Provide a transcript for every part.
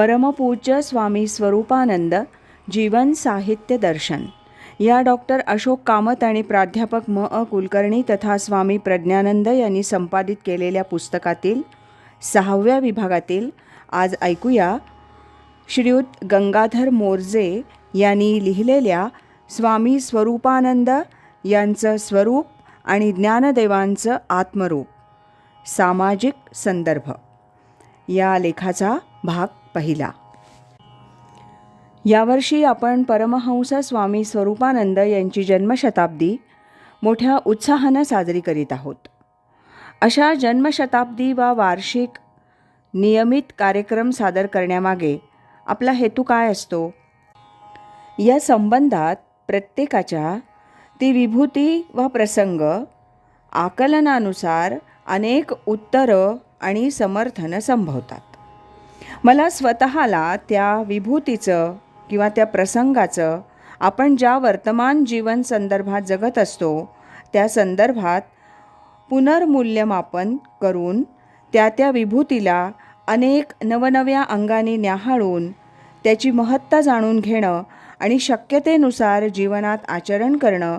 परमपूज्य स्वामी स्वरूपानंद जीवन साहित्य दर्शन. या डॉक्टर अशोक कामत आणि प्राध्यापक म. अ. कुलकर्णी तथा स्वामी प्रज्ञानंद यांनी संपादित केलेल्या पुस्तकातील सहाव्या विभागातील आज ऐकूया श्रीयुत गंगाधर मोरजे यांनी लिहिलेल्या स्वामी स्वरूपानंद यांचं स्वरूप आणि ज्ञानदेवांचं आत्मरूप. सामाजिक संदर्भ. या लेखाचा भाग पहिला यावर्षी आपण परमहंस स्वामी स्वरूपानंद यांची जन्मशताब्दी मोठ्या उत्साहानं साजरी करीत आहोत. अशा जन्मशताब्दी वा वार्षिक नियमित कार्यक्रम सादर करण्यामागे आपला हेतू काय असतो? या संबंधात प्रत्येकाच्या ती विभूती वा प्रसंग आकलनानुसार अनेक उत्तरं आणि समर्थनं संभवतात. मला स्वतःला त्या विभूतीचं किंवा त्या प्रसंगाचं आपण ज्या वर्तमान जीवन संदर्भात जगत असतो त्या संदर्भात पुनर्मूल्यमापन करून त्या त्या विभूतीला अनेक नवनव्या अंगाने न्याहाळून त्याची महत्ता जाणून घेणं आणि शक्यतेनुसार जीवनात आचरण करणं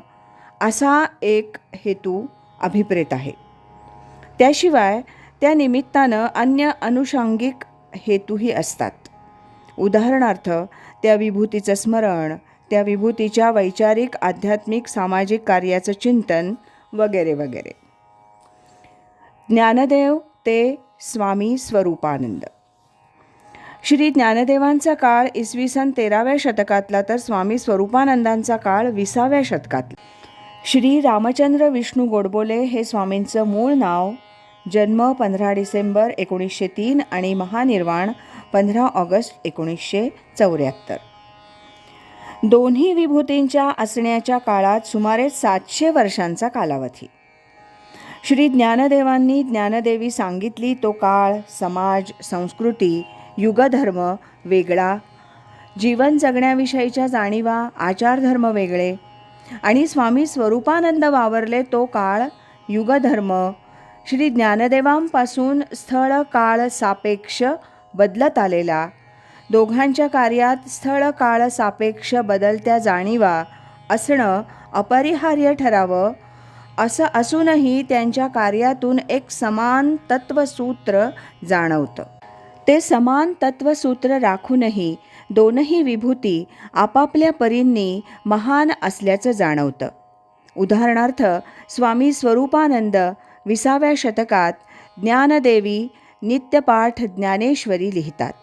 असा एक हेतू अभिप्रेत आहे. त्याशिवाय त्या निमित्तानं अन्य अनुषंगिक हेतूही असतात. उदाहरणार्थ त्या विभूतीचं स्मरण त्या विभूतीच्या वैचारिक आध्यात्मिक सामाजिक कार्याचं चिंतन वगैरे वगैरे. ज्ञानदेव ते स्वामी स्वरूपानंद. श्री ज्ञानदेवांचा काळ इसवी सन तेराव्या शतकातला तर स्वामी स्वरूपानंदांचा काळ विसाव्या शतकातला. श्री रामचंद्र विष्णू गोडबोले हे स्वामींचं मूळ नाव जन्म पंधरा डिसेंबर एकोणीसशे तीन आणि महानिर्वाण पंधरा ऑगस्ट एकोणीसशे चौऱ्याहत्तर. दोन्ही विभूतींच्या असण्याच्या काळात सुमारे सातशे वर्षांचा कालावधी. श्री ज्ञानदेवांनी ज्ञानदेवी सांगितली तो काळ समाज संस्कृती युगधर्म वेगळा. जीवन जगण्याविषयीच्या जाणीवा आचारधर्म वेगळे. आणि स्वामी स्वरूपानंद वावरले तो काळ युगधर्म श्री ज्ञानदेवांपासून स्थळ काळ सापेक्ष बदलत आलेला. दोघांच्या कार्यात स्थळ काळ सापेक्ष बदलत्या जाणीवा असणं अपरिहार्य ठरावं. असं असूनही त्यांच्या कार्यातून एक समान तत्वसूत्र जाणवतं. ते समान तत्वसूत्र राखूनही दोनही विभूती आपापल्या परींनी महान असल्याचं जाणवतं. उदाहरणार्थ स्वामी स्वरूपानंद विसाव्या शतकात ज्ञानदेवी नित्यपाठ ज्ञानेश्वरी लिहितात.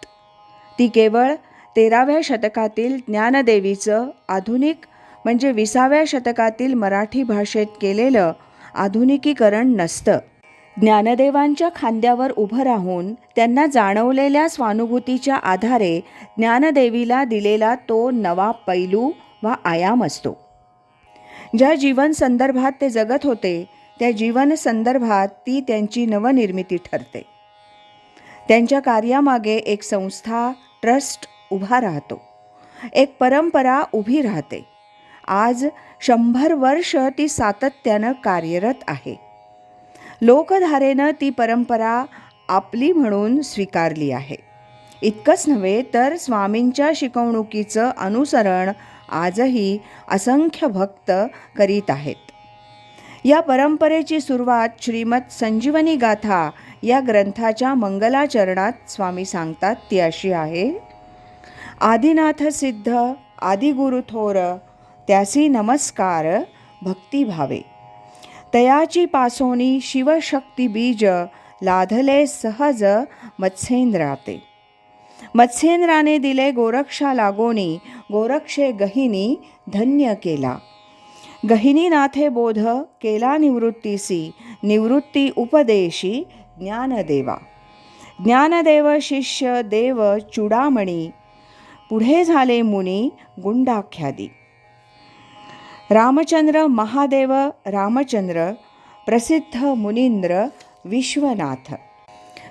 ती केवळ तेराव्या शतकातील ज्ञानदेवीचं आधुनिक म्हणजे विसाव्या शतकातील मराठी भाषेत केलेलं आधुनिकीकरण नसतं. ज्ञानदेवांच्या खांद्यावर उभं राहून त्यांना जाणवलेल्या स्वानुभूतीच्या आधारे ज्ञानदेवीला दिलेला तो नवा पैलू वा आयाम असतो. ज्या जीवन संदर्भात ते जगत होते त्या जीवन संदर्भात ती त्यांची नवनिर्मिती ठरते. त्यांच्या कार्यामागे एक संस्था ट्रस्ट उभा राहतो. एक परंपरा उभी राहते. आज शंभर वर्ष ती सातत्यानं कार्यरत आहे. लोकधारेनं ती परंपरा आपली म्हणून स्वीकारली आहे. इतकंच नव्हे तर स्वामींच्या शिकवणुकीचं अनुसरण आजही असंख्य भक्त करीत आहेत. या परंपरेची सुरुवात श्रीमत संजीवनी गाथा या ग्रंथाच्या मंगलाचरणात स्वामी सांगतात ती अशी आहे. आदिनाथ सिद्ध आदिगुरु थोर त्यासी नमस्कार भक्तिभावे तयाची पासोनी शिवशक्ती बीज लाधले सहज मत्स्येंद्राते. मत्स्येंद्राने दिले गोरक्षा लागोनी गोरक्षे गहिनी धन्य केला. गहिनीनाथे बोध केला निवृत्तीसी निवृत्ती उपदेशी ज्ञानदेवा. ज्ञानदेव शिष्य देव चुडामणी पुढे झाले मुनी गुंडाख्यादी रामचंद्र महादेव रामचंद्र प्रसिद्ध मुनींद्र विश्वनाथ.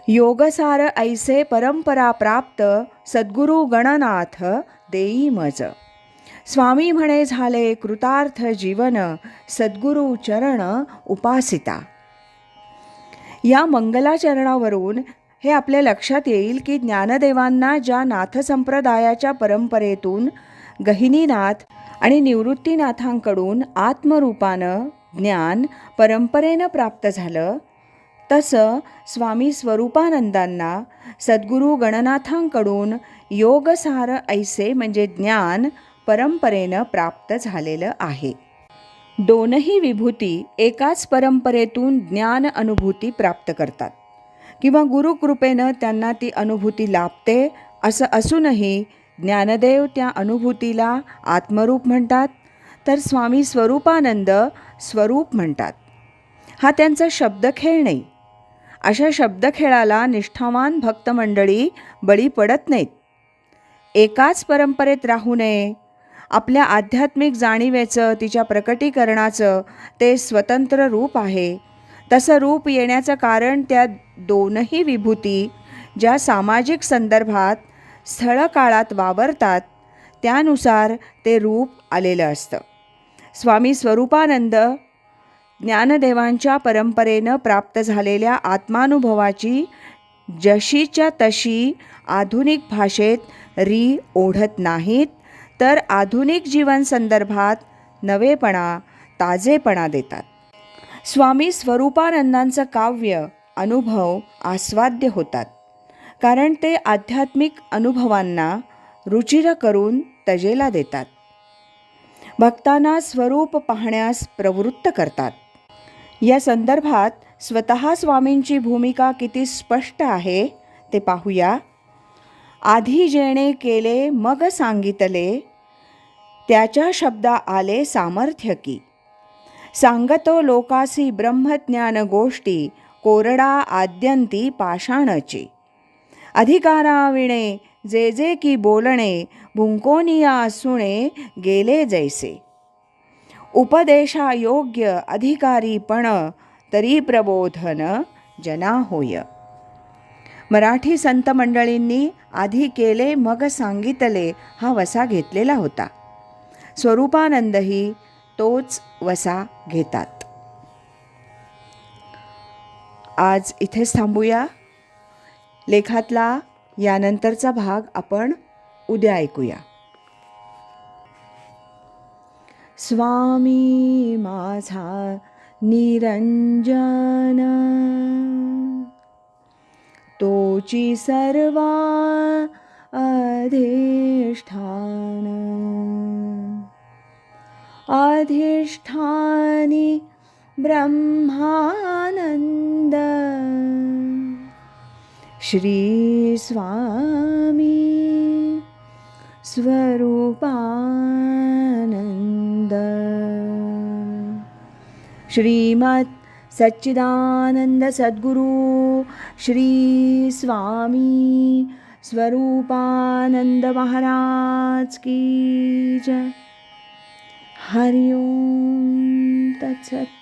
योगसार ऐसे परंपरा प्राप्त सद्गुरु गणनाथ देई मज. स्वामी म्हणे झाले कृतार्थ जीवन सद्गुरु चरण उपासिता. या मंगलाचरणावरून हे आपल्या लक्षात येईल की ज्ञानदेवांना ज्या नाथ संप्रदायाच्या परंपरेतून गहिनीनाथ आणि निवृत्तीनाथांकडून आत्मरूपानं ज्ञान परंपरेनं प्राप्त झालं तसं स्वामी स्वरूपानंदांना सद्गुरू गणनाथांकडून योगसार ऐसे म्हणजे ज्ञान परंपरेनं प्राप्त झालेलं आहे. दोनही विभूती एकाच परंपरेतून ज्ञान अनुभूती प्राप्त करतात. किंवा गुरुकृपेनं त्यांना ती अनुभूती लाभते असं असूनही ज्ञानदेव त्या अनुभूतीला आत्मरूप म्हणतात तर स्वामी स्वरूपानंद स्वरूप म्हणतात. हा त्यांचा शब्दखेळ नाही. अशा शब्दखेळाला निष्ठावान भक्तमंडळी बळी पडत नाहीत. एकाच परंपरेत राहू नये आपल्या आध्यात्मिक जाणीवेचं तिच्या प्रकटीकरणाचं ते स्वतंत्र रूप आहे. तसं रूप येण्याचं कारण त्या दोनही विभूती ज्या सामाजिक संदर्भात स्थळकाळात वावरतात त्यानुसार ते रूप आलेलं असतं. स्वामी स्वरूपानंद ज्ञानदेवांच्या परंपरेनं प्राप्त झालेल्या आत्मानुभवाची जशीच्या तशी आधुनिक भाषेत री ओढत नाहीत. तर आधुनिक जीवन संदर्भात नवेपणा ताजेपणा देतात. स्वामी स्वरूपानंदांचं काव्य अनुभव आस्वाद्य होतात. कारण ते आध्यात्मिक अनुभवांना रुचिर करून तजेला देतात. भक्तांना स्वरूप पाहण्यास प्रवृत्त करतात. या संदर्भात स्वतः स्वामींची भूमिका किती स्पष्ट आहे ते पाहूया. आधी जेणे केले मग सांगितले त्याच्या शब्दा आले सामर्थ्य की. सांगतो लोकासी ब्रह्मज्ञान गोष्टी कोरडा आद्यंती पाषाणची. अधिकाराविणे जे जे की बोलणे भुंकोनिया सुणे गेले जैसे. उपदेशायोग्य अधिकारीपण तरी प्रबोधन जना होय. मराठी संत मंडळींनी आधी केले मग सांगितले हा वसा घेतलेला होता. स्वरूपानंदही तोच वसा घेतात. आज इथेच थांबूया. लेखातला यानंतरचा भाग आपण उद्या ऐकूया. स्वामी माझा निरंजन तोची सर्वा अधिष्ठान. अधिष्ठानि ब्रह्मानन्द। श्री स्वामी श्रीमत् सच्चिदानन्द सद्गुरु श्री स्वामी महाराज की जय। हरिओम. तत्सत.